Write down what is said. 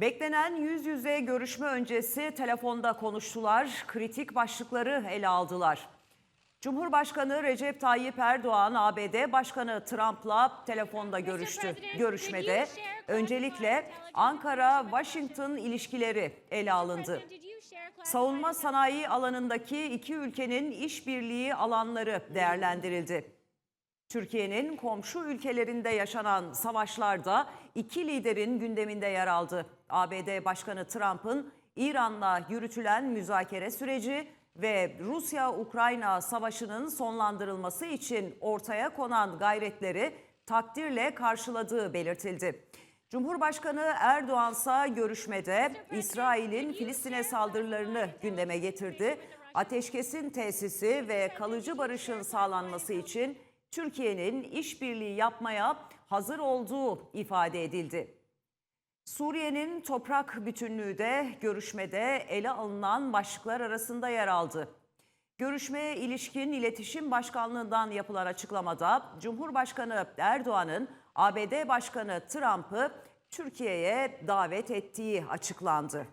Beklenen yüz yüze görüşme öncesi telefonda konuştular, kritik başlıkları ele aldılar. Cumhurbaşkanı Recep Tayyip Erdoğan ABD Başkanı Trump'la telefonda görüştü. Görüşmede öncelikle Ankara-Washington ilişkileri ele alındı. Savunma sanayi alanındaki iki ülkenin işbirliği alanları değerlendirildi. Türkiye'nin komşu ülkelerinde yaşanan savaşlarda iki liderin gündeminde yer aldı. ABD Başkanı Trump'ın İran'la yürütülen müzakere süreci ve Rusya-Ukrayna savaşının sonlandırılması için ortaya konan gayretleri takdirle karşıladığı belirtildi. Cumhurbaşkanı Erdoğan görüşmede İsrail'in Filistin'e saldırılarını gündeme getirdi. Ateşkesin tesisi ve kalıcı barışın sağlanması için Türkiye'nin işbirliği yapmaya hazır olduğu ifade edildi. Suriye'nin toprak bütünlüğü de görüşmede ele alınan başlıklar arasında yer aldı. Görüşmeye ilişkin iletişim başkanlığından yapılan açıklamada Cumhurbaşkanı Erdoğan'ın ABD Başkanı Trump'ı Türkiye'ye davet ettiği açıklandı.